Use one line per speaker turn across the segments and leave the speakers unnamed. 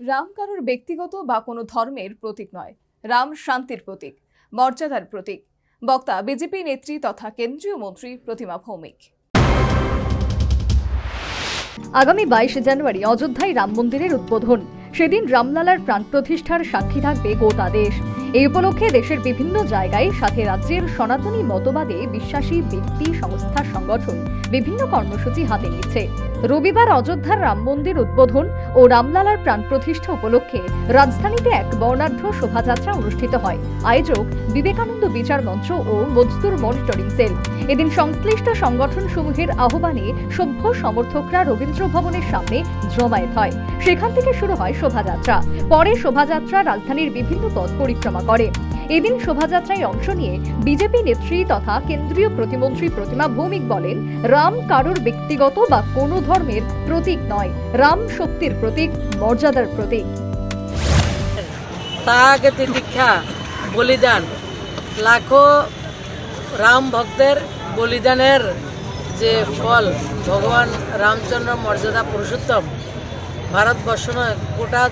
রাম কারোর ব্যক্তিগত বা কোনো ধর্মের প্রতীক নয়। রাম শান্তির প্রতীক, মর্যাদার প্রতীক। বক্তা, বিজেপি নেত্রী তথা কেন্দ্রীয় মন্ত্রী প্রতিমা ভৌমিক।
আগামী বাইশে জানুয়ারি অযোধ্যায় রাম মন্দিরের উদ্বোধন। সেদিন রামলালার প্রাণ প্রতিষ্ঠার সাক্ষী থাকবে গোটা দেশ। এই উপলক্ষে দেশের বিভিন্ন জায়গায়, সাথে রাজ্যের সনাতনী মতবাদে বিশ্বাসী ব্যক্তি, সংস্থা, সংগঠন বিভিন্ন কর্মসূচি হাতে নিচ্ছে। রবিবার অযোধ্যার রাম মন্দির উদ্বোধন ও রামলালার প্রাণ প্রতিষ্ঠা উপলক্ষে রাজধানীতে এক বর্ণাঢ্য শোভাযাত্রা অনুষ্ঠিত হয়। আয়োজক বিবেকানন্দ বিচার মঞ্চ ও মজদুর মনিটরিং সেল। এদিন সংশ্লিষ্ট সংগঠন সমূহের আহ্বানে সভ্য সমর্থকরা রবীন্দ্র ভবনের সামনে জমায়েত হয়। সেখান থেকে শুরু হয় শোভাযাত্রা। পরে শোভাযাত্রা রাজধানীর বিভিন্ন পথ পরিক্রমা করে। এদিন শোভাযাত্রায় অংশ নিয়ে বিজেপি নেত্রী তথা কেন্দ্রীয় প্রতিমন্ত্রী প্রতিমা ভৌমিক বলেন, রাম কারোর ব্যক্তিগত বা কোনো ধর্মের প্রতীক নয় রাম শক্তির প্রতীক মর্যাদার প্রতীক।
তাকে তিতিক্ষা বলিদান। লাখো রাম ভক্তের বলিদানের যে ফল ভগবান রামচন্দ্র মর্যাদা পুরুষোত্তম। ভারতবর্ষ নয় গোটা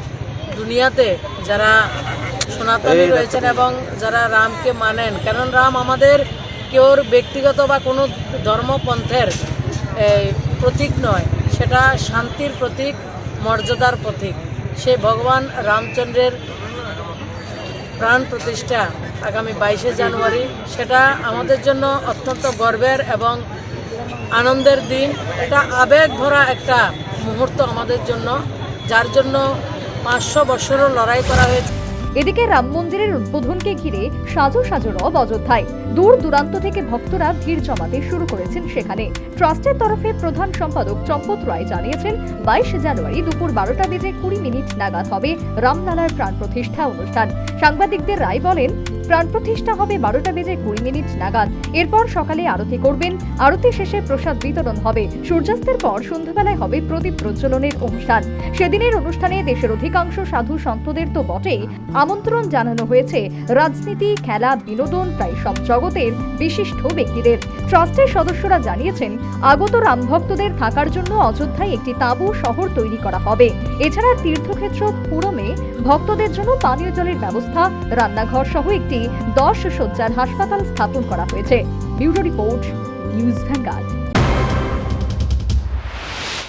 দুনিয়াতে যারা সনাতনী রয়েছেন এবং যারা রামকে মানেন। কারণ রাম আমাদের কেউর ব্যক্তিগত বা কোনো ধর্মপন্থের এই, প্রতীক নয়, সেটা শান্তির প্রতীক, মর্যাদার প্রতীক। সে ভগবান রামচন্দ্রের প্রাণ প্রতিষ্ঠা আগামী বাইশে জানুয়ারি। সেটা আমাদের জন্য অত্যন্ত গর্বের এবং আনন্দের দিন। এটা আবেগ ভরা একটা মুহূর্ত আমাদের জন্য, যার জন্য পাঁচশো বছরও লড়াই করা হয়েছে।
এদিকে রাম মন্দিরের উদ্বোধনকে ঘিরে সাজো সাজো রব অযোধ্যায়। দূর দূরান্ত থেকে ভক্তরা ভিড় জমাতে শুরু করেছেন সেখানে। ট্রাস্টের তরফে প্রধান সম্পাদক চম্পত রায় জানিয়েছেন, বাইশে জানুয়ারি দুপুর বারোটা বেজে কুড়ি মিনিট নাগাদ হবে রামলালার প্রাণ প্রতিষ্ঠা অনুষ্ঠান। সাংবাদিকদের রায় বলেন প্রাণ প্রতিষ্ঠা হবে বারোটা বেজে কুড়ি মিনিট নাগাদ। এরপর সকালে আরতি করবেন। আরতি শেষে প্রসাদ বিতরণ হবে। সূর্যাস্তের পর সন্ধ্যাবেলায় হবে প্রদীপ প্রজ্বলনের অনুষ্ঠান। সেদিনের অনুষ্ঠানে দেশের অধিকাংশ সাধু সন্তদের তো বটেই। আমন্ত্রণ জানানো হয়েছে। রাজনীতি, খেলা, বিনোদন প্রায় সব জগতের বিশিষ্ট ব্যক্তিদের। ট্রাস্টের সদস্যরা জানিয়েছেন, আগত রাম ভক্তদের থাকার জন্য অযোধ্যায় একটি তাঁবু শহর তৈরি করা হবে। এছাড়া তীর্থক্ষেত্র পুরমে ভক্তদের জন্য পানীয় জলের ব্যবস্থা রান্নাঘর সহ একটি দশ শয্যার হাসপাতাল স্থাপন করা হয়েছে। Bureau report news Vanguard.